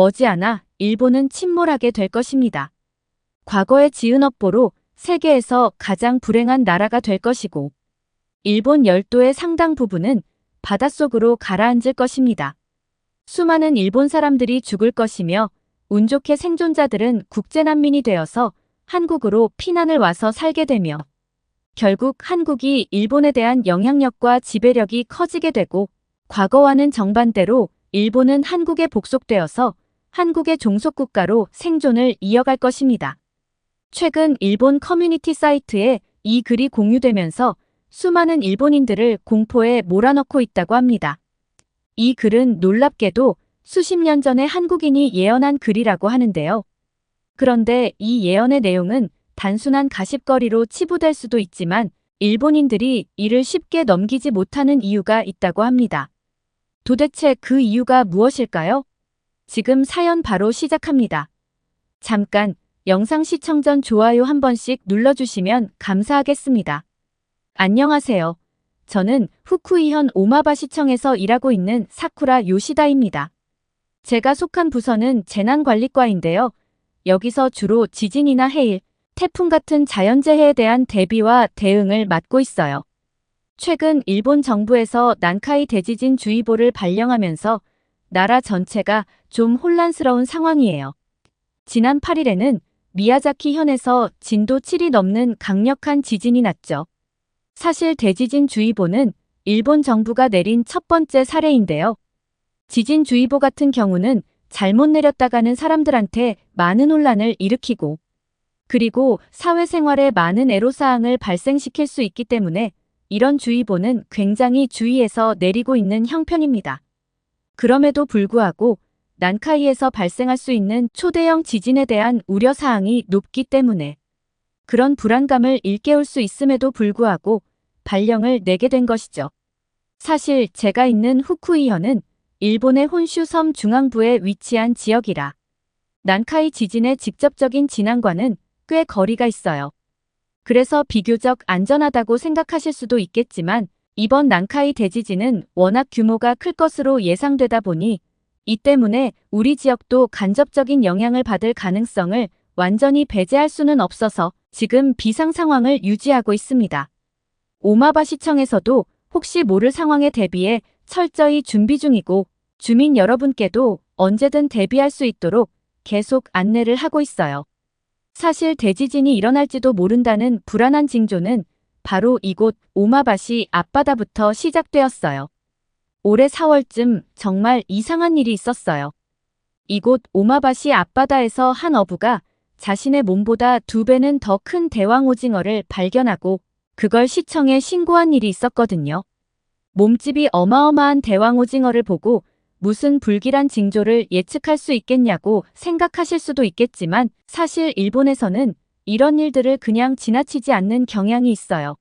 머지않아 일본은 침몰하게 될 것입니다. 과거의 지은 업보로 세계에서 가장 불행한 나라가 될 것이고 일본 열도의 상당 부분은 바닷속으로 가라앉을 것입니다. 수많은 일본 사람들이 죽을 것이며 운 좋게 생존자들은 국제난민이 되어서 한국으로 피난을 와서 살게 되며 결국 한국이 일본에 대한 영향력과 지배력이 커지게 되고 과거와는 정반대로 일본은 한국에 복속되어서 한국의 종속국가로 생존을 이어갈 것입니다. 최근 일본 커뮤니티 사이트에 이 글이 공유되면서 수많은 일본인들을 공포에 몰아넣고 있다고 합니다. 이 글은 놀랍게도 수십 년 전에 한국인이 예언한 글이라고 하는데요. 그런데 이 예언의 내용은 단순한 가십거리로 치부될 수도 있지만 일본인들이 이를 쉽게 넘기지 못하는 이유가 있다고 합니다. 도대체 그 이유가 무엇일까요? 지금 사연 바로 시작합니다. 잠깐 영상 시청 전 좋아요 한 번씩 눌러주시면 감사하겠습니다. 안녕하세요. 저는 후쿠이현 오마바시청에서 일하고 있는 사쿠라 요시다입니다. 제가 속한 부서는 재난관리과인데요. 여기서 주로 지진이나 해일, 태풍 같은 자연재해에 대한 대비와 대응을 맡고 있어요. 최근 일본 정부에서 난카이 대지진 주의보를 발령하면서 나라 전체가 좀 혼란스러운 상황이에요. 지난 8일에는 미야자키 현에서 진도 7이 넘는 강력한 지진이 났죠. 사실 대지진 주의보는 일본 정부가 내린 첫 번째 사례인데요. 지진 주의보 같은 경우는 잘못 내렸다가는 사람들한테 많은 혼란을 일으키고 그리고 사회생활에 많은 애로사항을 발생시킬 수 있기 때문에 이런 주의보는 굉장히 주의해서 내리고 있는 형편입니다. 그럼에도 불구하고 난카이에서 발생할 수 있는 초대형 지진에 대한 우려사항이 높기 때문에 그런 불안감을 일깨울 수 있음에도 불구하고 발령을 내게 된 것이죠. 사실 제가 있는 후쿠이현은 일본의 혼슈 섬 중앙부에 위치한 지역이라 난카이 지진의 직접적인 진앙과는 꽤 거리가 있어요. 그래서 비교적 안전하다고 생각하실 수도 있겠지만 이번 난카이 대지진은 워낙 규모가 클 것으로 예상되다 보니 이 때문에 우리 지역도 간접적인 영향을 받을 가능성을 완전히 배제할 수는 없어서 지금 비상 상황을 유지하고 있습니다. 오마바시청에서도 혹시 모를 상황에 대비해 철저히 준비 중이고 주민 여러분께도 언제든 대비할 수 있도록 계속 안내를 하고 있어요. 사실 대지진이 일어날지도 모른다는 불안한 징조는 바로 이곳 오마바시 앞바다부터 시작되었어요. 올해 4월쯤 정말 이상한 일이 있었어요. 이곳 오마바시 앞바다에서 한 어부가 자신의 몸보다 두 배는 더 큰 대왕 오징어를 발견하고 그걸 시청에 신고한 일이 있었거든요. 몸집이 어마어마한 대왕 오징어를 보고 무슨 불길한 징조를 예측할 수 있겠냐고 생각하실 수도 있겠지만 사실 일본에서는 이런 일들을 그냥 지나치지 않는 경향이 있어요.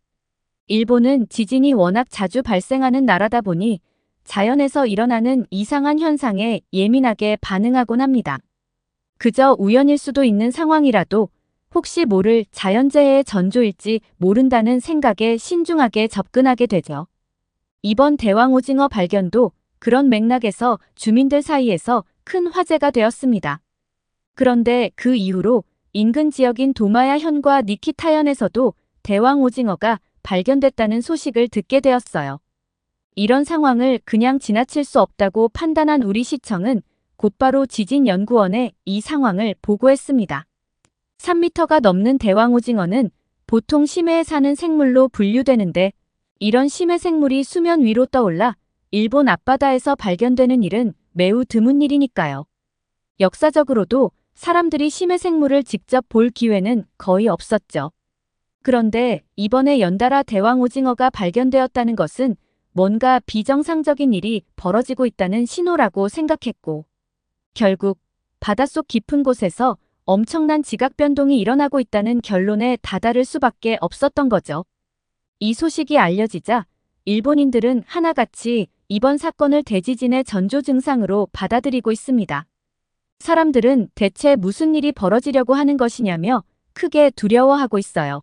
일본은 지진이 워낙 자주 발생하는 나라다 보니 자연에서 일어나는 이상한 현상에 예민하게 반응하곤 합니다. 그저 우연일 수도 있는 상황이라도 혹시 모를 자연재해의 전조일지 모른다는 생각에 신중하게 접근하게 되죠. 이번 대왕 오징어 발견도 그런 맥락에서 주민들 사이에서 큰 화제가 되었습니다. 그런데 그 이후로 인근 지역인 도마야현과 니키타현에서도 대왕 오징어가 발견됐다는 소식을 듣게 되었어요. 이런 상황을 그냥 지나칠 수 없다고 판단한 우리 시청은 곧바로 지진연구원에 이 상황을 보고했습니다. 3미터가 넘는 대왕 오징어는 보통 심해에 사는 생물로 분류되는데 이런 심해 생물이 수면 위로 떠올라 일본 앞바다에서 발견되는 일은 매우 드문 일이니까요. 역사적으로도 사람들이 심해 생물을 직접 볼 기회는 거의 없었죠. 그런데 이번에 연달아 대왕 오징어가 발견되었다는 것은 뭔가 비정상적인 일이 벌어지고 있다는 신호라고 생각했고 결국 바닷속 깊은 곳에서 엄청난 지각 변동이 일어나고 있다는 결론에 다다를 수밖에 없었던 거죠. 이 소식이 알려지자 일본인들은 하나같이 이번 사건을 대지진의 전조 증상으로 받아들이고 있습니다. 사람들은 대체 무슨 일이 벌어지려고 하는 것이냐며 크게 두려워하고 있어요.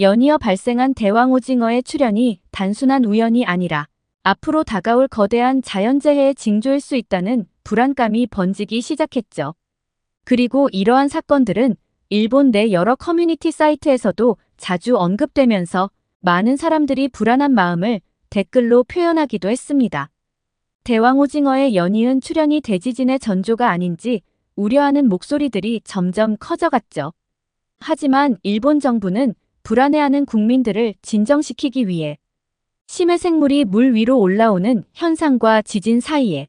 연이어 발생한 대왕 오징어의 출현이 단순한 우연이 아니라 앞으로 다가올 거대한 자연재해의 징조일 수 있다는 불안감이 번지기 시작했죠. 그리고 이러한 사건들은 일본 내 여러 커뮤니티 사이트에서도 자주 언급되면서 많은 사람들이 불안한 마음을 댓글로 표현하기도 했습니다. 대왕 오징어의 연이은 출현이 대지진의 전조가 아닌지 우려하는 목소리들이 점점 커져갔죠. 하지만 일본 정부는 불안해하는 국민들을 진정시키기 위해 심해 생물이 물 위로 올라오는 현상과 지진 사이에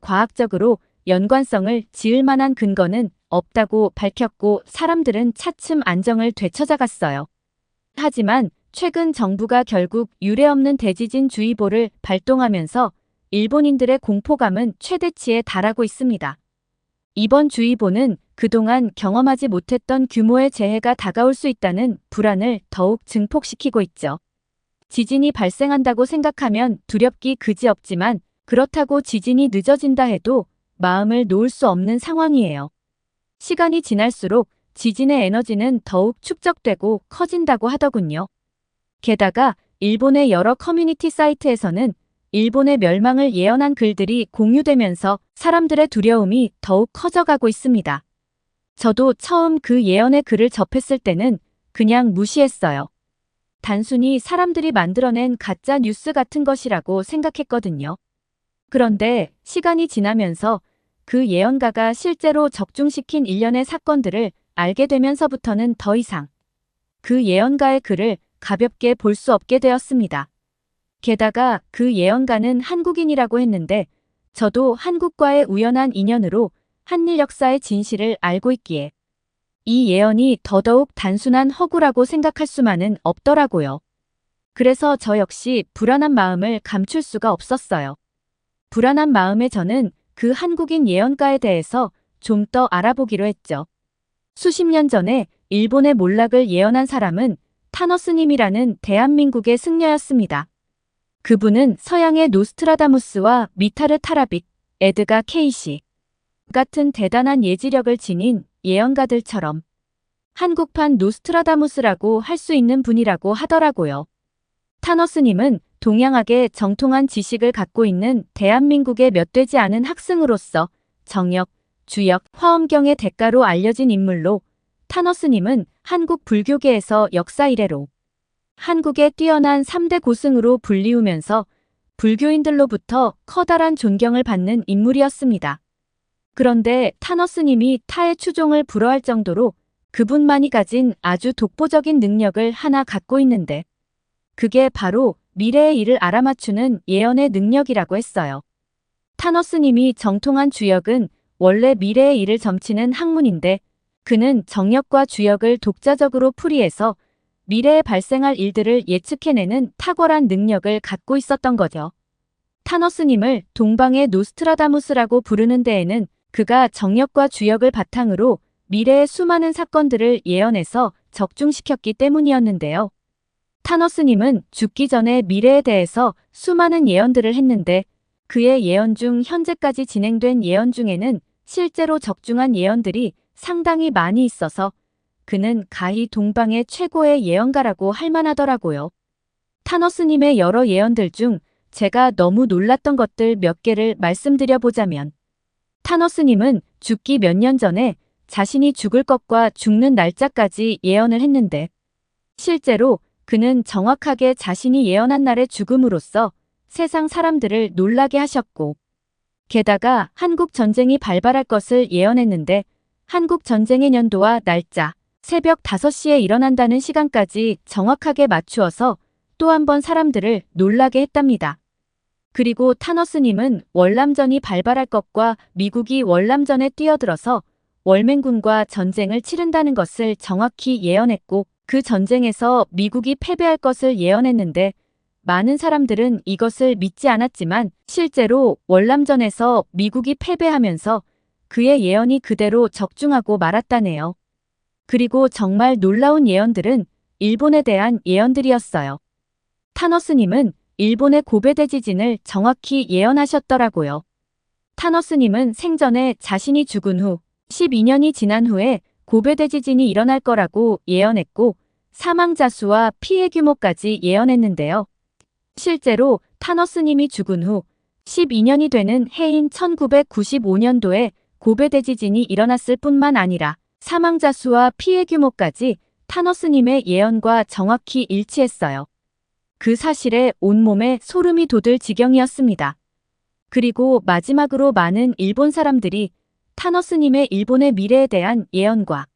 과학적으로 연관성을 지을 만한 근거는 없다고 밝혔고 사람들은 차츰 안정을 되찾아갔어요. 하지만 최근 정부가 결국 유례없는 대지진 주의보를 발동하면서 일본인들의 공포감은 최대치에 달하고 있습니다. 이번 주의보는 그동안 경험하지 못했던 규모의 재해가 다가올 수 있다는 불안을 더욱 증폭시키고 있죠. 지진이 발생한다고 생각하면 두렵기 그지없지만 그렇다고 지진이 늦어진다 해도 마음을 놓을 수 없는 상황이에요. 시간이 지날수록 지진의 에너지는 더욱 축적되고 커진다고 하더군요. 게다가 일본의 여러 커뮤니티 사이트에서는 일본의 멸망을 예언한 글들이 공유되면서 사람들의 두려움이 더욱 커져가고 있습니다. 저도 처음 그 예언의 글을 접했을 때는 그냥 무시했어요. 단순히 사람들이 만들어낸 가짜 뉴스 같은 것이라고 생각했거든요. 그런데 시간이 지나면서 그 예언가가 실제로 적중시킨 일련의 사건들을 알게 되면서부터는 더 이상 그 예언가의 글을 가볍게 볼 수 없게 되었습니다. 게다가 그 예언가는 한국인이라고 했는데 저도 한국과의 우연한 인연으로 한일 역사의 진실을 알고 있기에 이 예언이 더더욱 단순한 허구라고 생각할 수만은 없더라고요. 그래서 저 역시 불안한 마음을 감출 수가 없었어요. 불안한 마음에 저는 그 한국인 예언가에 대해서 좀 더 알아보기로 했죠. 수십 년 전에 일본의 몰락을 예언한 사람은 타너 스님이라는 대한민국의 승려였습니다. 그분은 서양의 노스트라다무스와 미타르 타라빅, 에드가 케이시 같은 대단한 예지력을 지닌 예언가들처럼 한국판 노스트라다무스라고 할 수 있는 분이라고 하더라고요. 타너스님은 동양학의 정통한 지식을 갖고 있는 대한민국의 몇 되지 않은 학승으로서 정역, 주역, 화엄경의 대가로 알려진 인물로 타너스님은 한국 불교계에서 역사 이래로 한국의 뛰어난 3대 고승으로 불리우면서 불교인들로부터 커다란 존경을 받는 인물이었습니다. 그런데 타너스님이 타의 추종을 불허할 정도로 그분만이 가진 아주 독보적인 능력을 하나 갖고 있는데 그게 바로 미래의 일을 알아맞추는 예언의 능력이라고 했어요. 타너스님이 정통한 주역은 원래 미래의 일을 점치는 학문인데 그는 정역과 주역을 독자적으로 풀이해서 미래에 발생할 일들을 예측해내는 탁월한 능력을 갖고 있었던 거죠. 타너스님을 동방의 노스트라다무스라고 부르는 데에는 그가 정역과 주역을 바탕으로 미래의 수많은 사건들을 예언해서 적중시켰기 때문이었는데요. 타너스님은 죽기 전에 미래에 대해서 수많은 예언들을 했는데 그의 예언 중 현재까지 진행된 예언 중에는 실제로 적중한 예언들이 상당히 많이 있어서 그는 가히 동방의 최고의 예언가라고 할 만하더라고요. 타너스님의 여러 예언들 중 제가 너무 놀랐던 것들 몇 개를 말씀드려 보자면 타너스님은 죽기 몇 년 전에 자신이 죽을 것과 죽는 날짜까지 예언을 했는데 실제로 그는 정확하게 자신이 예언한 날의 죽음으로써 세상 사람들을 놀라게 하셨고 게다가 한국 전쟁이 발발할 것을 예언했는데 한국 전쟁의 년도와 날짜, 새벽 5시에 일어난다는 시간까지 정확하게 맞추어서 또 한 번 사람들을 놀라게 했답니다. 그리고 타너스님은 월남전이 발발할 것과 미국이 월남전에 뛰어들어서 월맹군과 전쟁을 치른다는 것을 정확히 예언했고 그 전쟁에서 미국이 패배할 것을 예언했는데 많은 사람들은 이것을 믿지 않았지만 실제로 월남전에서 미국이 패배하면서 그의 예언이 그대로 적중하고 말았다네요. 그리고 정말 놀라운 예언들은 일본에 대한 예언들이었어요. 타너스님은 일본의 고베 대 지진을 정확히 예언하셨더라고요. 타너스님은 생전에 자신이 죽은 후 12년이 지난 후에 고베 대 지진이 일어날 거라고 예언했고 사망자 수와 피해 규모까지 예언했는데요. 실제로 타너스님이 죽은 후 12년이 되는 해인 1995년도에 고베 대 지진이 일어났을 뿐만 아니라 사망자 수와 피해 규모까지 타너스님의 예언과 정확히 일치했어요. 그 사실에 온몸에 소름이 돋을 지경이었습니다. 그리고 마지막으로 많은 일본 사람들이 타너스님의 일본의 미래에 대한 예언과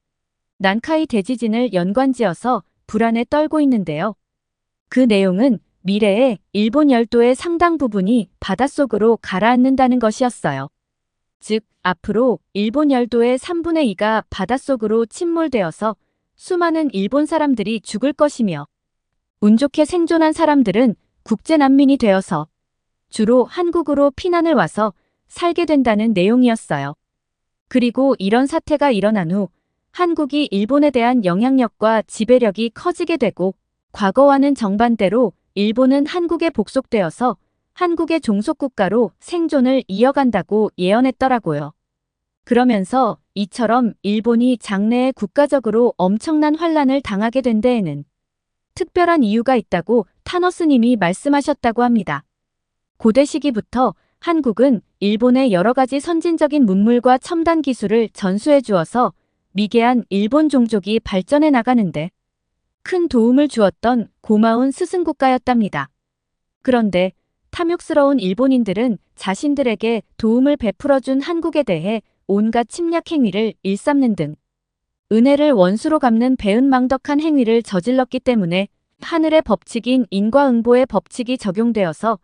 난카이 대지진을 연관지어서 불안에 떨고 있는데요. 그 내용은 미래에 일본 열도의 상당 부분이 바닷속으로 가라앉는다는 것이었어요. 즉, 앞으로 일본 열도의 3분의 2가 바닷속으로 침몰되어서 수많은 일본 사람들이 죽을 것이며 운 좋게 생존한 사람들은 국제 난민이 되어서 주로 한국으로 피난을 와서 살게 된다는 내용이었어요. 그리고 이런 사태가 일어난 후 한국이 일본에 대한 영향력과 지배력이 커지게 되고 과거와는 정반대로 일본은 한국에 복속되어서 한국의 종속국가로 생존을 이어간다고 예언했더라고요. 그러면서 이처럼 일본이 장래에 국가적으로 엄청난 환란을 당하게 된 데에는 특별한 이유가 있다고 타너스님이 말씀하셨다고 합니다. 고대 시기부터 한국은 일본의 여러 가지 선진적인 문물과 첨단 기술을 전수해 주어서 미개한 일본 종족이 발전해 나가는데 큰 도움을 주었던 고마운 스승국가였답니다. 그런데 탐욕스러운 일본인들은 자신들에게 도움을 베풀어준 한국에 대해 온갖 침략 행위를 일삼는 등 은혜를 원수로 갚는 배은망덕한 행위를 저질렀기 때문에 하늘의 법칙인 인과응보의 법칙이 적용되어서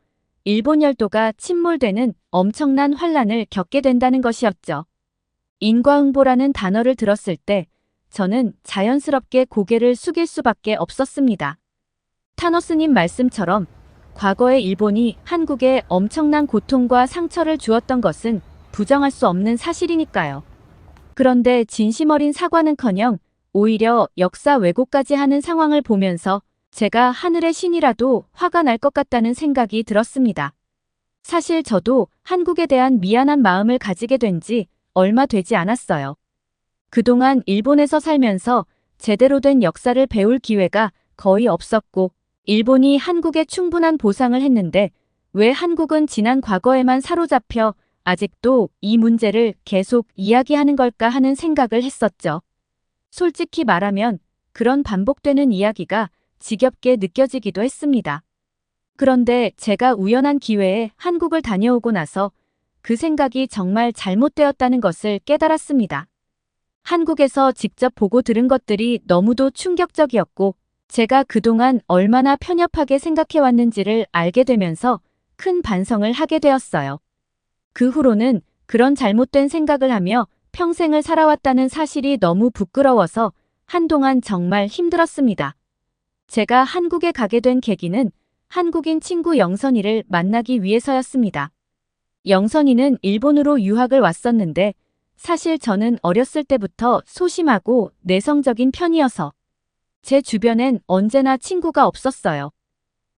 일본 열도가 침몰되는 엄청난 환란을 겪게 된다는 것이었죠. 인과응보라는 단어를 들었을 때 저는 자연스럽게 고개를 숙일 수밖에 없었습니다. 타노스님 말씀처럼 과거의 일본이 한국에 엄청난 고통과 상처를 주었던 것은 부정할 수 없는 사실이니까요. 그런데 진심 어린 사과는커녕 오히려 역사 왜곡까지 하는 상황을 보면서 제가 하늘의 신이라도 화가 날 것 같다는 생각이 들었습니다. 사실 저도 한국에 대한 미안한 마음을 가지게 된 지 얼마 되지 않았어요. 그동안 일본에서 살면서 제대로 된 역사를 배울 기회가 거의 없었고, 일본이 한국에 충분한 보상을 했는데, 왜 한국은 지난 과거에만 사로잡혀 아직도 이 문제를 계속 이야기하는 걸까 하는 생각을 했었죠. 솔직히 말하면 그런 반복되는 이야기가 지겹게 느껴지기도 했습니다. 그런데 제가 우연한 기회에 한국을 다녀오고 나서 그 생각이 정말 잘못되었다는 것을 깨달았습니다. 한국에서 직접 보고 들은 것들이 너무도 충격적이었고 제가 그동안 얼마나 편협하게 생각해왔는지를 알게 되면서 큰 반성을 하게 되었어요. 그 후로는 그런 잘못된 생각을 하며 평생을 살아왔다는 사실이 너무 부끄러워서 한동안 정말 힘들었습니다. 제가 한국에 가게 된 계기는 한국인 친구 영선이를 만나기 위해서였습니다. 영선이는 일본으로 유학을 왔었는데 사실 저는 어렸을 때부터 소심하고 내성적인 편이어서 제 주변엔 언제나 친구가 없었어요.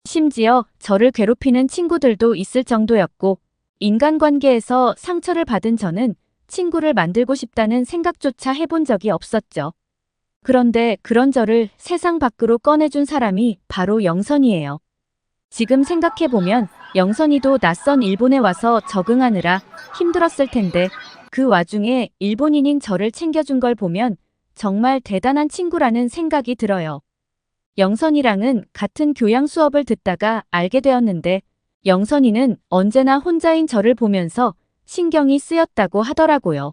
심지어 저를 괴롭히는 친구들도 있을 정도였고 인간관계에서 상처를 받은 저는 친구를 만들고 싶다는 생각조차 해본 적이 없었죠. 그런데 그런 저를 세상 밖으로 꺼내준 사람이 바로 영선이에요. 지금 생각해보면 영선이도 낯선 일본에 와서 적응하느라 힘들었을 텐데 그 와중에 일본인인 저를 챙겨준 걸 보면 정말 대단한 친구라는 생각이 들어요. 영선이랑은 같은 교양 수업을 듣다가 알게 되었는데 영선이는 언제나 혼자인 저를 보면서 신경이 쓰였다고 하더라고요.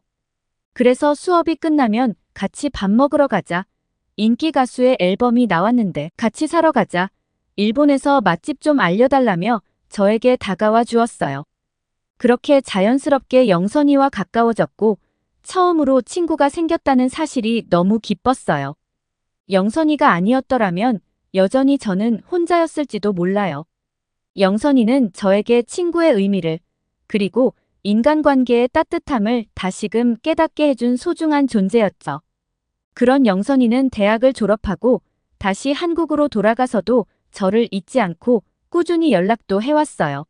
그래서 수업이 끝나면 같이 밥 먹으러 가자. 인기 가수의 앨범이 나왔는데 같이 사러 가자. 일본에서 맛집 좀 알려달라며 저에게 다가와 주었어요. 그렇게 자연스럽게 영선이와 가까워졌고 처음으로 친구가 생겼다는 사실이 너무 기뻤어요. 영선이가 아니었더라면 여전히 저는 혼자였을지도 몰라요. 영선이는 저에게 친구의 의미를 그리고 인간관계의 따뜻함을 다시금 깨닫게 해준 소중한 존재였죠. 그런 영선이는 대학을 졸업하고 다시 한국으로 돌아가서도 저를 잊지 않고 꾸준히 연락도 해왔어요.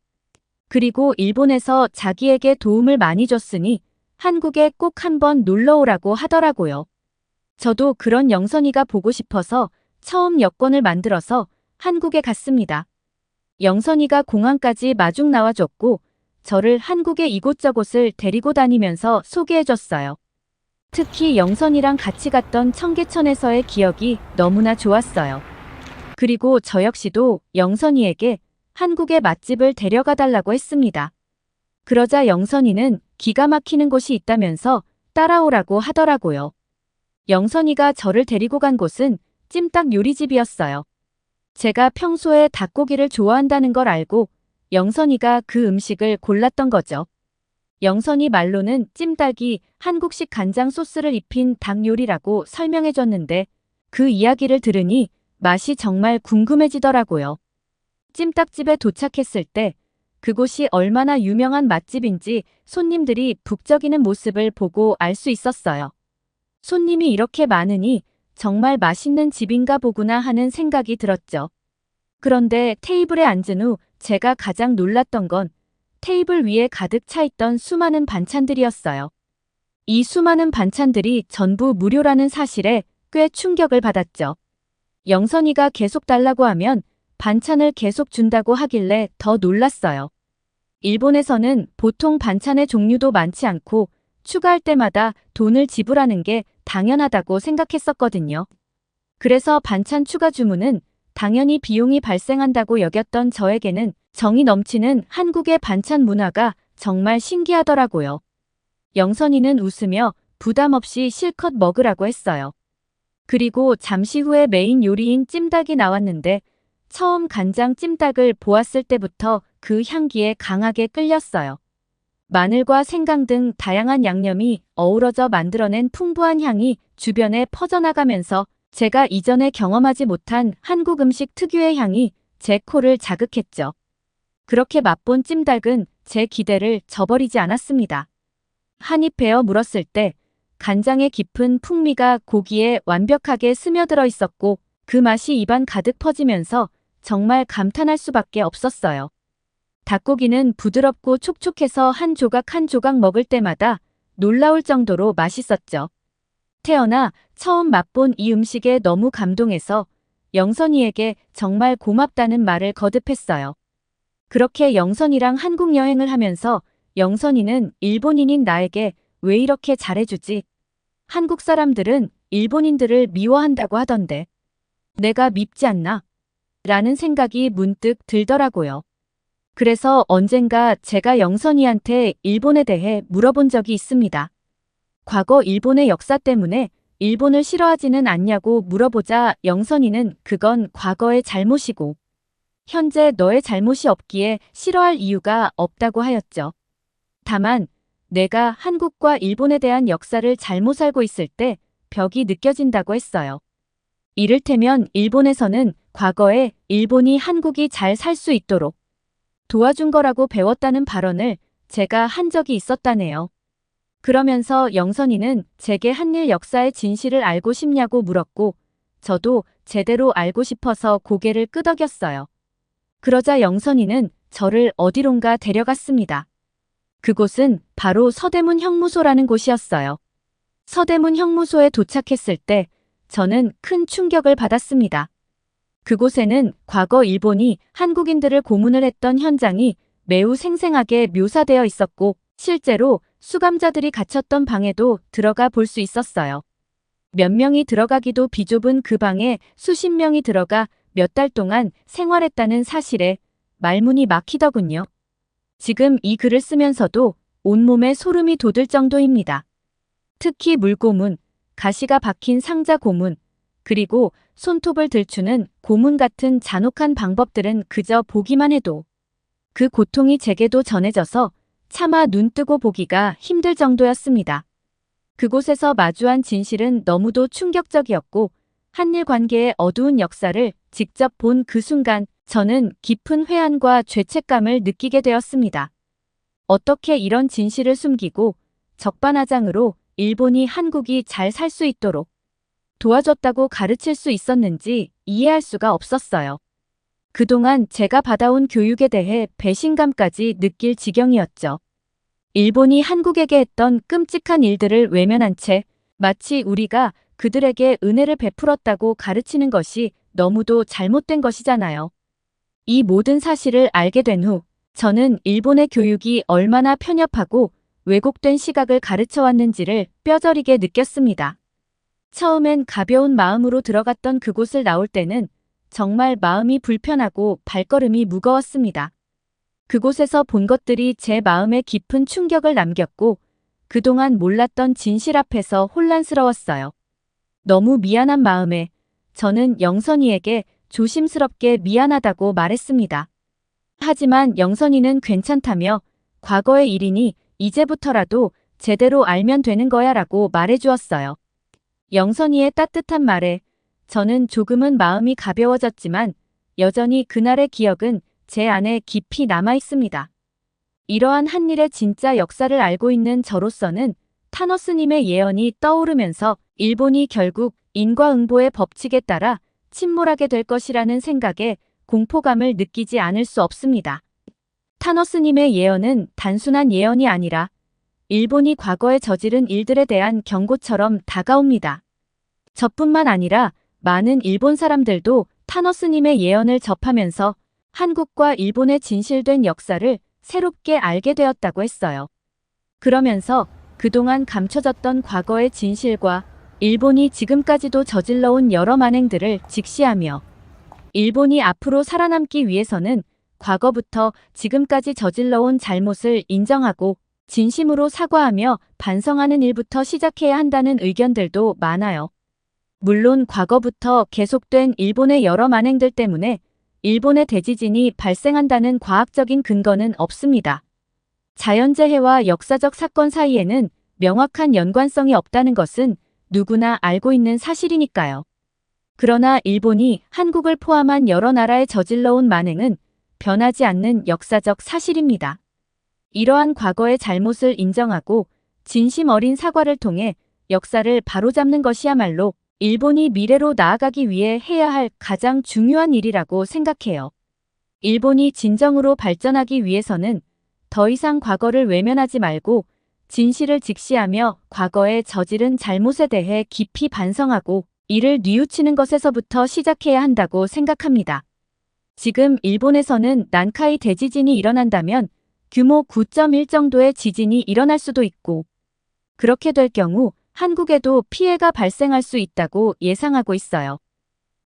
그리고 일본에서 자기에게 도움을 많이 줬으니 한국에 꼭 한번 놀러 오라고 하더라고요. 저도 그런 영선이가 보고 싶어서 처음 여권을 만들어서 한국에 갔습니다. 영선이가 공항까지 마중 나와줬고 저를 한국의 이곳저곳을 데리고 다니면서 소개해줬어요. 특히 영선이랑 같이 갔던 청계천에서의 기억이 너무나 좋았어요. 그리고 저 역시도 영선이에게 한국의 맛집을 데려가 달라고 했습니다. 그러자 영선이는 기가 막히는 곳이 있다면서 따라오라고 하더라고요. 영선이가 저를 데리고 간 곳은 찜닭 요리집이었어요. 제가 평소에 닭고기를 좋아한다는 걸 알고 영선이가 그 음식을 골랐던 거죠. 영선이 말로는 찜닭이 한국식 간장 소스를 입힌 닭 요리라고 설명해줬는데 그 이야기를 들으니 맛이 정말 궁금해지더라고요. 찜닭집에 도착했을 때 그곳이 얼마나 유명한 맛집인지 손님들이 북적이는 모습을 보고 알 수 있었어요. 손님이 이렇게 많으니 정말 맛있는 집인가 보구나 하는 생각이 들었죠. 그런데 테이블에 앉은 후 제가 가장 놀랐던 건 테이블 위에 가득 차 있던 수많은 반찬들이었어요. 이 수많은 반찬들이 전부 무료라는 사실에 꽤 충격을 받았죠. 영선이가 계속 달라고 하면 반찬을 계속 준다고 하길래 더 놀랐어요. 일본에서는 보통 반찬의 종류도 많지 않고 추가할 때마다 돈을 지불하는 게 당연하다고 생각했었거든요. 그래서 반찬 추가 주문은 당연히 비용이 발생한다고 여겼던 저에게는 정이 넘치는 한국의 반찬 문화가 정말 신기하더라고요. 영선이는 웃으며 부담 없이 실컷 먹으라고 했어요. 그리고 잠시 후에 메인 요리인 찜닭이 나왔는데 처음 간장 찜닭을 보았을 때부터 그 향기에 강하게 끌렸어요. 마늘과 생강 등 다양한 양념이 어우러져 만들어낸 풍부한 향이 주변에 퍼져나가면서 제가 이전에 경험하지 못한 한국 음식 특유의 향이 제 코를 자극했죠. 그렇게 맛본 찜닭은 제 기대를 저버리지 않았습니다. 한입 베어 물었을 때 간장의 깊은 풍미가 고기에 완벽하게 스며들어 있었고 그 맛이 입안 가득 퍼지면서 정말 감탄할 수밖에 없었어요. 닭고기는 부드럽고 촉촉해서 한 조각 한 조각 먹을 때마다 놀라울 정도로 맛있었죠. 태어나 처음 맛본 이 음식에 너무 감동해서 영선이에게 정말 고맙다는 말을 거듭했어요. 그렇게 영선이랑 한국 여행을 하면서 영선이는 일본인인 나에게 왜 이렇게 잘해주지? 한국 사람들은 일본인들을 미워한다고 하던데. 내가 밉지 않나? 라는 생각이 문득 들더라고요. 그래서 언젠가 제가 영선이한테 일본에 대해 물어본 적이 있습니다. 과거 일본의 역사 때문에 일본을 싫어하지는 않냐고 물어보자 영선이는 그건 과거의 잘못이고 현재 너의 잘못이 없기에 싫어할 이유가 없다고 하였죠. 다만 내가 한국과 일본에 대한 역사를 잘못 알고 있을 때 벽이 느껴진다고 했어요. 이를테면 일본에서는 과거에 일본이 한국이 잘 살 수 있도록 도와준 거라고 배웠다는 발언을 제가 한 적이 있었다네요. 그러면서 영선이는 제게 한일 역사의 진실을 알고 싶냐고 물었고 저도 제대로 알고 싶어서 고개를 끄덕였어요. 그러자 영선이는 저를 어디론가 데려갔습니다. 그곳은 바로 서대문 형무소라는 곳이었어요. 서대문 형무소에 도착했을 때 저는 큰 충격을 받았습니다. 그곳에는 과거 일본이 한국인들을 고문을 했던 현장이 매우 생생하게 묘사되어 있었고 실제로 수감자들이 갇혔던 방에도 들어가 볼 수 있었어요. 몇 명이 들어가기도 비좁은 그 방에 수십 명이 들어가 몇 달 동안 생활했다는 사실에 말문이 막히더군요. 지금 이 글을 쓰면서도 온몸에 소름이 돋을 정도입니다. 특히 물고문, 가시가 박힌 상자 고문, 그리고 손톱을 들추는 고문 같은 잔혹한 방법들은 그저 보기만 해도 그 고통이 제게도 전해져서 차마 눈 뜨고 보기가 힘들 정도였습니다. 그곳에서 마주한 진실은 너무도 충격적이었고 한일 관계의 어두운 역사를 직접 본 그 순간 저는 깊은 회한과 죄책감을 느끼게 되었습니다. 어떻게 이런 진실을 숨기고 적반하장으로 일본이 한국이 잘 살 수 있도록 도와줬다고 가르칠 수 있었는지 이해할 수가 없었어요. 그동안 제가 받아온 교육에 대해 배신감까지 느낄 지경이었죠. 일본이 한국에게 했던 끔찍한 일들을 외면한 채 마치 우리가 그들에게 은혜를 베풀었다고 가르치는 것이 너무도 잘못된 것이잖아요. 이 모든 사실을 알게 된 후 저는 일본의 교육이 얼마나 편협하고 왜곡된 시각을 가르쳐 왔는지를 뼈저리게 느꼈습니다. 처음엔 가벼운 마음으로 들어갔던 그곳을 나올 때는 정말 마음이 불편하고 발걸음이 무거웠습니다. 그곳에서 본 것들이 제 마음에 깊은 충격을 남겼고 그동안 몰랐던 진실 앞에서 혼란스러웠어요. 너무 미안한 마음에 저는 영선이에게 조심스럽게 미안하다고 말했습니다. 하지만 영선이는 괜찮다며 과거의 일이니 이제부터라도 제대로 알면 되는 거야 라고 말해주었어요. 영선이의 따뜻한 말에 저는 조금은 마음이 가벼워졌지만 여전히 그날의 기억은 제 안에 깊이 남아 있습니다. 이러한 한 일의 진짜 역사를 알고 있는 저로서는 타노스님의 예언이 떠오르면서 일본이 결국 인과응보의 법칙에 따라 침몰하게 될 것이라는 생각에 공포감을 느끼지 않을 수 없습니다. 타노스님의 예언은 단순한 예언이 아니라 일본이 과거에 저지른 일들에 대한 경고처럼 다가옵니다. 저뿐만 아니라 많은 일본 사람들도 타노스님의 예언을 접하면서 한국과 일본의 진실된 역사를 새롭게 알게 되었다고 했어요. 그러면서 그동안 감춰졌던 과거의 진실과 일본이 지금까지도 저질러온 여러 만행들을 직시하며 일본이 앞으로 살아남기 위해서는 과거부터 지금까지 저질러온 잘못을 인정하고 진심으로 사과하며 반성하는 일부터 시작해야 한다는 의견들도 많아요. 물론 과거부터 계속된 일본의 여러 만행들 때문에 일본의 대지진이 발생한다는 과학적인 근거는 없습니다. 자연재해와 역사적 사건 사이에는 명확한 연관성이 없다는 것은 누구나 알고 있는 사실이니까요. 그러나 일본이 한국을 포함한 여러 나라에 저질러온 만행은 변하지 않는 역사적 사실입니다. 이러한 과거의 잘못을 인정하고 진심 어린 사과를 통해 역사를 바로잡는 것이야말로 일본이 미래로 나아가기 위해 해야 할 가장 중요한 일이라고 생각해요. 일본이 진정으로 발전하기 위해서는 더 이상 과거를 외면하지 말고 진실을 직시하며 과거에 저지른 잘못에 대해 깊이 반성하고 이를 뉘우치는 것에서부터 시작해야 한다고 생각합니다. 지금 일본에서는 난카이 대지진이 일어난다면 규모 9.1 정도의 지진이 일어날 수도 있고 그렇게 될 경우 한국에도 피해가 발생할 수 있다고 예상하고 있어요.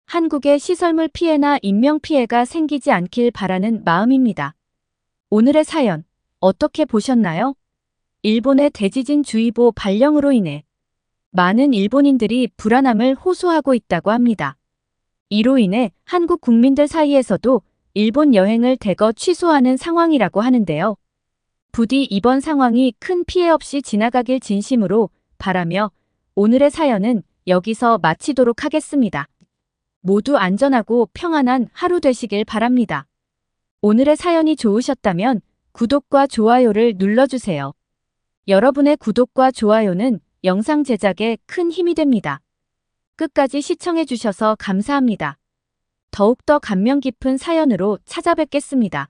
한국의 시설물 피해나 인명 피해가 생기지 않길 바라는 마음입니다. 오늘의 사연 어떻게 보셨나요? 일본의 대지진 주의보 발령으로 인해 많은 일본인들이 불안함을 호소하고 있다고 합니다. 이로 인해 한국 국민들 사이에서도 일본 여행을 대거 취소하는 상황이라고 하는데요. 부디 이번 상황이 큰 피해 없이 지나가길 진심으로 바라며 오늘의 사연은 여기서 마치도록 하겠습니다. 모두 안전하고 평안한 하루 되시길 바랍니다. 오늘의 사연이 좋으셨다면 구독과 좋아요를 눌러주세요. 여러분의 구독과 좋아요는 영상 제작에 큰 힘이 됩니다. 끝까지 시청해주셔서 감사합니다. 더욱더 감명 깊은 사연으로 찾아뵙겠습니다.